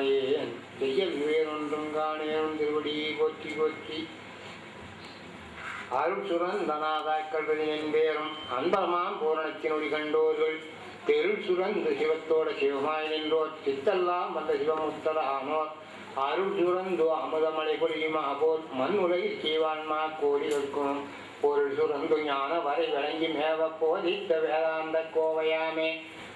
நாயேன் செய்யல் வேறொன்றும் காணேனும் திருவடியை போற்றி போற்றி. அருள் சுரந்தநாதாக்கள் என்பேரும் அன்பரமாம் பூரணத்தினுடி கண்டோர்கள். தெருள் சுரந்து சிவத்தோட சிவமாய் நின்றோர். சித்தெல்லாம் வந்த சிவமுத்தர ஆனோர். அருள் சுரந்து அமுதமலை பொழியுமா போல் மண் உலகில் சீவான்மா கோடி கோடிகளுக்கும் பொருள் சுரந்து ஞான வரை விளங்கி மேவ போதித்த வேதாந்த கோவையாமே.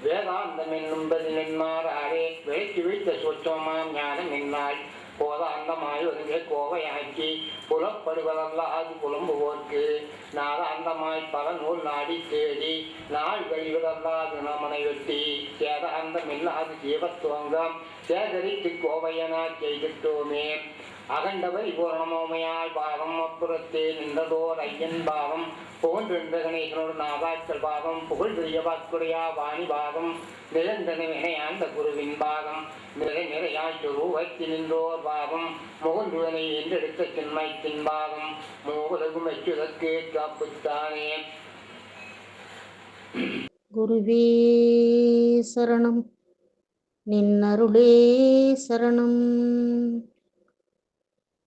வேதாந்தம் என்னும் நின்மாறாரே விளக்கி விழித்த சொச்சமாம் ஞானம் என்னாய் போதாந்தமாய் ஒருங்கே கோவையாக்கி புலப்படுவதல்லாது புலம்புவோர்க்கு. நாதாந்தமாய் பல நூல் நாடி தேடி நாள் கழிவதல்லாது நமனை வெட்டி சேதாந்தம் இல்லாது ஜீவத்துவங்கம் சேகரித்து கோவையனா செய்திட்டோமே. அகண்டவை பூரணமோமையால் பாவம் அப்புறத்தே நின்றதோர் ஐயன் பாவம். புகழ்ந்த கணேசனோடு நாகாக்கள் பாகம் புகழ் பெரிய வாக்குடையா வாணி பாகம் நிரந்தன வினையாந்த குருவின் பாகம் நிறை நிறையாய் ரூபத்தி நின்றோர் பாகம் முகந்துவனை என்றெடுத்த சின்மைத்தின் பின்பாகம் மூவுலகும் அச்சுதற்கே காப்புத்தானே. குருவே சரணம் நின்னருளே சரணம்.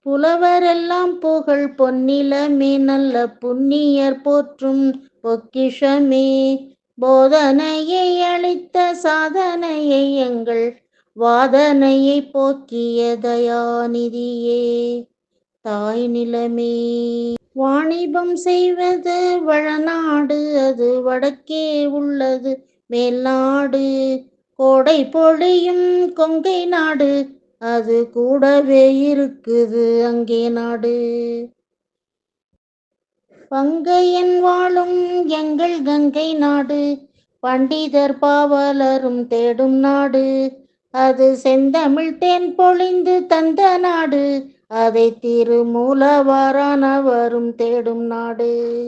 புலவரெல்லாம் புகழ் பொன்னிலமே நல்ல புண்ணியர் போற்றும் பொக்கிஷமே. போதனையை அளித்த சாதனையை எங்கள் வாதனையை போக்கிய தயாநிதியே. தாய் நிலமே. வாணிபம் செய்வது வளநாடு அது வடக்கே உள்ளது மேல்நாடு. கோடை பொழியும் கொங்கை நாடு அது கூடவே இருக்குது அங்கே நாடு. பங்கையன் வாழும் எங்கள் கங்கை நாடு பண்டிதர் பாவலரும் தேடும் நாடு. அது செந்தமிழ் தேன் பொழிந்து தந்த நாடு அதை திருமூலவாரானவரும் தேடும் நாடு.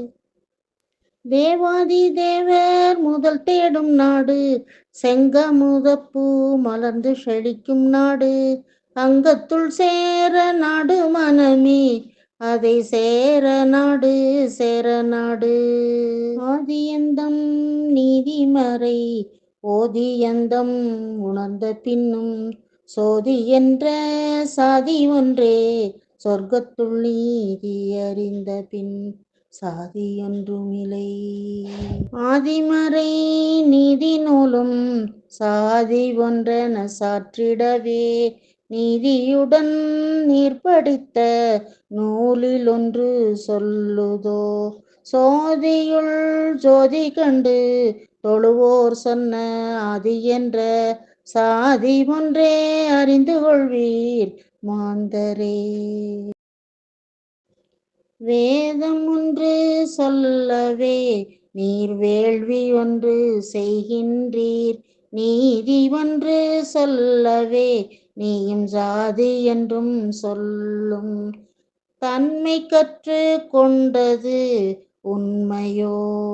தேவாதி தேவர் முதல் தேடும் நாடு. செங்கமுதப்பூ மலர்ந்து செழிக்கும் நாடு. அங்கத்துள் சேர நாடு மனமே அதை சேர நாடு சேர நாடு. ஆதியந்தம் நீதிமறை ஓதியந்தம் உணர்ந்த பின்னும் சோதி என்ற சாதி ஒன்றே சொர்க்கத்துள் நீதி அறிந்த பின் சாதி ஒன்றுமில்லை ஆதிமறை நீதி நூலும் சாதி ஒன்றென சாற்றிடவே நீதியுடன் நீர் படித்த நூலில் ஒன்று சொல்லுதோ சோதியுள் ஜோதி கண்டு தொழுவோர் சொன்ன ஆதி என்ற சாதி ஒன்றே அறிந்து கொள்வீர் மாந்தரே. வேதம் ஒன்று சொல்லவே நீர் வேள்வி ஒன்று செய்கின்றீர். நீதி ஒன்று சொல்லவே நீயும் சாதி என்றும் சொல்லும். தன்மை கற்று கொண்டது உண்மையோ?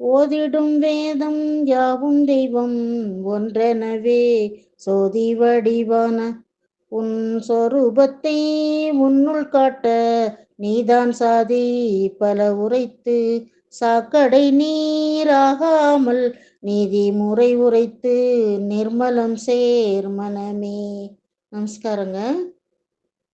ஓதிடும் வேதம் யாவும் தெய்வம் ஒன்றெனவே சோதி வடிவான உன் சொரூபத்தை உன்னுள் காட்ட நீதான் சாதி பல உரைத்து சாக்கடை நீராகாமல் நீதி முறை உரைத்து நிர்மலம் சேர் மனமே. நமஸ்காரங்க.